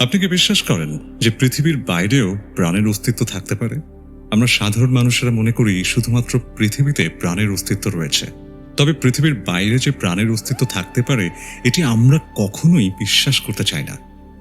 আপনি কি বিশ্বাস করেন যে পৃথিবীর বাইরেও প্রাণের অস্তিত্ব থাকতে পারে? আমরা সাধারণ মানুষেরা মনে করি শুধুমাত্র পৃথিবীতে প্রাণের অস্তিত্ব রয়েছে। তবে পৃথিবীর বাইরে যে প্রাণের অস্তিত্ব থাকতে পারে, এটি আমরা কখনোই বিশ্বাস করতে চাই না।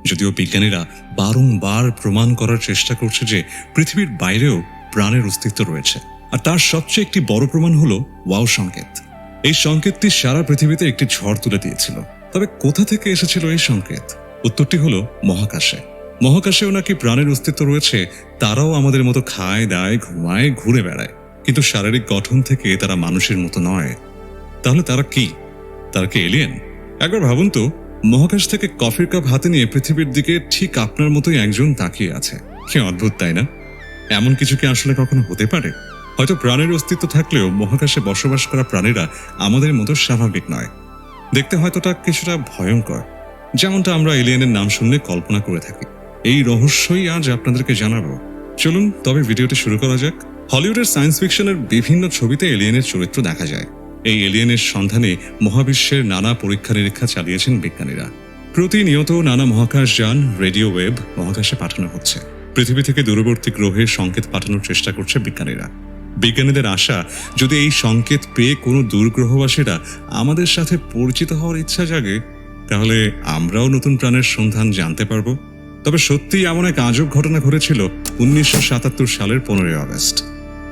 যদিও বিজ্ঞানীরা বারংবার প্রমাণ করার চেষ্টা করছে যে পৃথিবীর বাইরেও প্রাণের অস্তিত্ব রয়েছে। আর তার সবচেয়ে একটি বড় প্রমাণ হলো ওয়াও সংকেত। এই সংকেতটি সারা পৃথিবীতে একটি ঝড় তুলে দিয়েছিল। তবে কোথা থেকে এসেছিল এই সংকেত? উত্তরটি হলো মহাকাশে। মহাকাশেও নাকি প্রাণের অস্তিত্ব রয়েছে, তারাও আমাদের মতো খায়, দায়, ঘুমায়, ঘুরে বেড়ায়। কিন্তু শারীরিক গঠন থেকে তারা মানুষের মতো নয়। তাহলে তারা কি? তারা কি এলিয়েন একবার ভাবুন তো, মহাকাশ থেকে কফির কাপ হাতে নিয়ে পৃথিবীর দিকে ঠিক আপনার মতোই একজন তাকিয়ে আছে। কি অদ্ভুত, তাই না? এমন কিছু কি আসলে কখনো হতে পারে? হয়তো প্রাণের অস্তিত্ব থাকলেও মহাকাশে বসবাস করা প্রাণীরা আমাদের মতো স্বাভাবিক নয়। দেখতে হয়তো তা কিছুটা ভয়ঙ্কর। যেমনটা আমরা এলিয়েনের নাম শুনলে কল্পনা করে থাকি। এই রহস্যই আজ আপনাদেরকে জানাব। চলুন, তবে ভিডিওটি শুরু করা যাক। হলিউডের সায়েন্স ফিকশনের বিভিন্ন ছবিতে এলিয়েনের চরিত্র দেখা যায়। এই এলিয়েনের সন্ধানে মহাবিশ্বের নানা পরীক্ষা নিরীক্ষা চালিয়েছেন বিজ্ঞানীরা। প্রতিনিয়ত নানা মহাকাশ যান, রেডিও ওয়েব মহাকাশে পাঠানো হচ্ছে। পৃথিবী থেকে দূরবর্তী গ্রহে সংকেত পাঠানোর চেষ্টা করছে বিজ্ঞানীরা। বিজ্ঞানীদের আশা, যদি এই সংকেত পেয়ে কোনো দূরগ্রহবাসীরা আমাদের সাথে পরিচিত হওয়ার ইচ্ছা জাগে তাহলে আমরাও নতুন প্রাণের সন্ধান জানতে পারব। তবে সত্যিই এমন এক আজব ঘটনা ঘটেছিল উনিশশো সাতাত্তর সালের পনেরোই আগস্ট,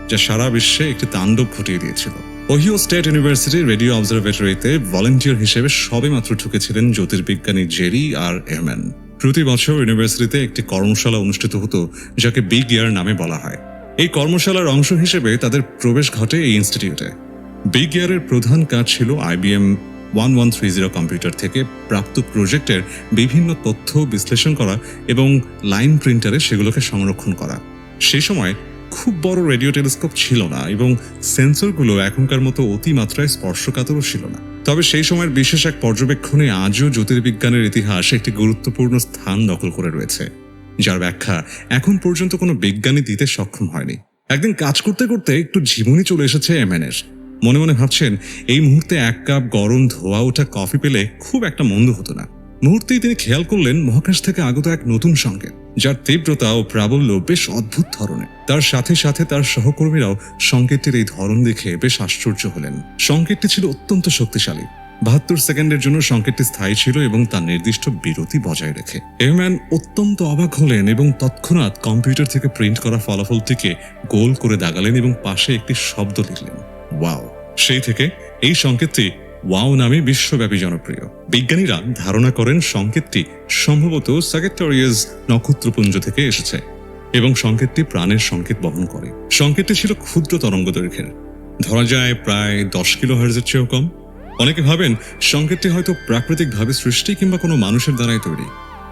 যা সারা বিশ্বে একটি তাণ্ডব ঘটিয়ে দিয়েছিল। ওহিও স্টেট ইউনিভার্সিটি রেডিও অবজারভেটরিতে ভলেন্টিয়ার হিসেবে সবেমাত্র ঢুকেছিলেন জ্যোতির্বিজ্ঞানী জেরি আর এরম্যান। প্রতি বছর ইউনিভার্সিটিতে একটি কর্মশালা অনুষ্ঠিত হতো, যাকে বিগ ইয়ার নামে বলা হয়। এই কর্মশালার অংশ হিসেবে তাদের প্রবেশ ঘটে এই ইনস্টিটিউটে। বিগ ইয়ারের প্রধান কাজ ছিল IBM one one three zero computer থেকে প্রাপ্ত প্রজেক্টের বিভিন্ন তথ্য বিশ্লেষণ করা এবং লাইন প্রিন্টারে সেগুলোকে সংরক্ষণ করা। সেই সময় খুব বড় রেডিও টেলিস্কোপ ছিল না এবং সেন্সরগুলো এখনকার মতো অতিমাত্রায় স্পর্শকাতরও ছিল না। তবে সেই সময়ের বিশেষ এক পর্যবেক্ষণে আজও জ্যোতির্বিজ্ঞানের ইতিহাস একটি গুরুত্বপূর্ণ স্থান দখল করে রয়েছে, যার ব্যাখ্যা এখন পর্যন্ত কোনো বিজ্ঞানী দিতে সক্ষম হয়নি। একদিন কাজ করতে করতে একটু ঝিমুনি চলে এসেছে এমএনের মনে মনে ভাবছেন, এই মুহূর্তে এক কাপ গরম ধোয়া ওঠা কফি পেলে খুব একটা মন্দ হতো না। মুহূর্তেই তিনি খেয়াল করলেন মহাকাশ থেকে আগত এক নতুন সংকেত, যার তীব্রতা ও প্রাবল্য বেশ অদ্ভুত ধরনের। তার সাথে সাথে তার সহকর্মীরাও সংকেতটির এই ধরন দেখে বেশ আশ্চর্য হলেন। সংকেতটি ছিল অত্যন্ত শক্তিশালী। বাহাত্তর সেকেন্ডের জন্য সংকেতটি স্থায়ী ছিল এবং তার নির্দিষ্ট বিরতি বজায় রেখে। এহম্যান অত্যন্ত অবাক হলেন এবং তৎক্ষণাৎ কম্পিউটার থেকে প্রিন্ট করা ফলাফলটিকে গোল করে দাগালেন এবং পাশে একটি শব্দ লিখলেন। ওয়াও। সেই থেকে এই সংকেতটি ওয়াও নামে বিশ্বব্যাপী জনপ্রিয়। বিজ্ঞানীরা ধারণা করেন সংকেতটি সম্ভবত সাগেটরিয়াস নক্ষত্রপুঞ্জ থেকে এসেছে এবং সংকেতটি প্রাণের সংকেত বহন করে। সংকেতটি ছিল ক্ষুদ্র তরঙ্গ দৈর্ঘ্যের ধরা যায় প্রায় দশ কিলো হার্জের চেয়েও কম। অনেকে ভাবেন সংকেতটি হয়তো প্রাকৃতিকভাবে সৃষ্টি কিংবা কোনো মানুষের দ্বারাই তৈরি।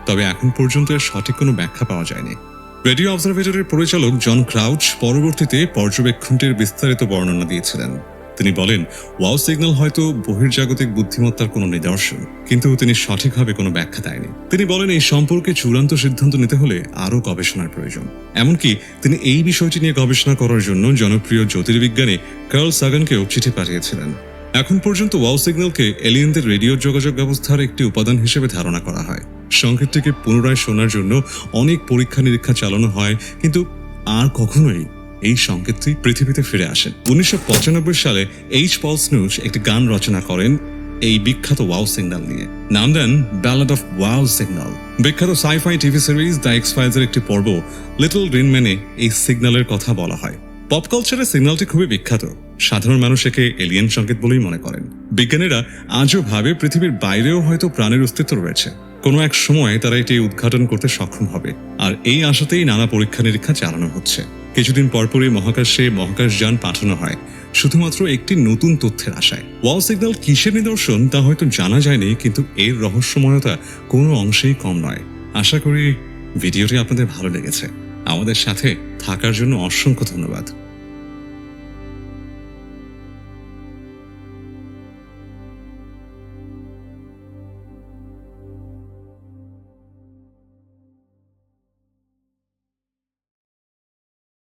তবে এখন পর্যন্ত এর সঠিক কোনো ব্যাখ্যা পাওয়া যায়নি। রেডিও অবজারভেটরির পরিচালক জন ক্রাউচ পরবর্তীতে পর্যবেক্ষণটির বিস্তারিত বর্ণনা দিয়েছিলেন। তিনি বলেন, ওয়াও সিগন্যাল হয়তো বহির্জাগতিক বুদ্ধিমত্তার কোনো নিদর্শন, কিন্তু তিনি সঠিকভাবে কোনো ব্যাখ্যা দেয়নি। তিনি বলেন, এই সম্পর্কে চূড়ান্ত সিদ্ধান্ত নিতে হলে আরও গবেষণার প্রয়োজন। এমনকি তিনি এই বিষয়টি নিয়ে গবেষণা করার জন্য জনপ্রিয় জ্যোতির্বিজ্ঞানী কার্ল সাগানকেও চিঠি পাঠিয়েছিলেন। এখন পর্যন্ত ওয়াও সিগন্যালকে এলিয়েনদের রেডিও যোগাযোগ ব্যবস্থার একটি উপাদান হিসেবে ধারণা করা হয়। সংকেতটিকে পুনরায় শোনার জন্য অনেক পরীক্ষা নিরীক্ষা চালানো হয়, কিন্তু আর কখনোই এই সংকেতটি পৃথিবীতে ফিরে আসেন উনিশশো সালে এইচ পল স্নুচ একটি গান রচনা করেন এই বিখ্যাত ওয়াও সিগন্যাল নিয়ে। নাম দেন ব্যালাড অফ ওয়াও সিগন্যাল বিখ্যাত sci fi TV series the ফাইলসের একটি পর্ব লিটল রিনম্যানে এই সিগন্যালের কথা বলা হয়। পপ কালচারে সিগন্যালটি খুবই বিখ্যাত। সাধারণ মানুষ একে এলিয়েন সংকেত বলেই মনে করেন। বিজ্ঞানীরা আজও ভাবে পৃথিবীর বাইরেও হয়তো প্রাণের অস্তিত্ব রয়েছে। কোনো এক সময় তারা এটি উদ্ঘাটন করতে সক্ষম হবে। আর এই আশাতেই নানা পরীক্ষা নিরীক্ষা চালানো হচ্ছে। কিছুদিন পরপরই মহাকাশে মহাকাশ যান পাঠানো হয়, শুধুমাত্র একটি নতুন তথ্যের আশায়। ওয়াল সিগন্যাল কিসের নিদর্শন তা হয়তো জানা যায়নি, কিন্তু এর রহস্যময়তা কোনো অংশেই কম নয়। আশা করি ভিডিওটি আপনাদের ভালো লেগেছে। আমাদের সাথে থাকার জন্য অসংখ্য ধন্যবাদ।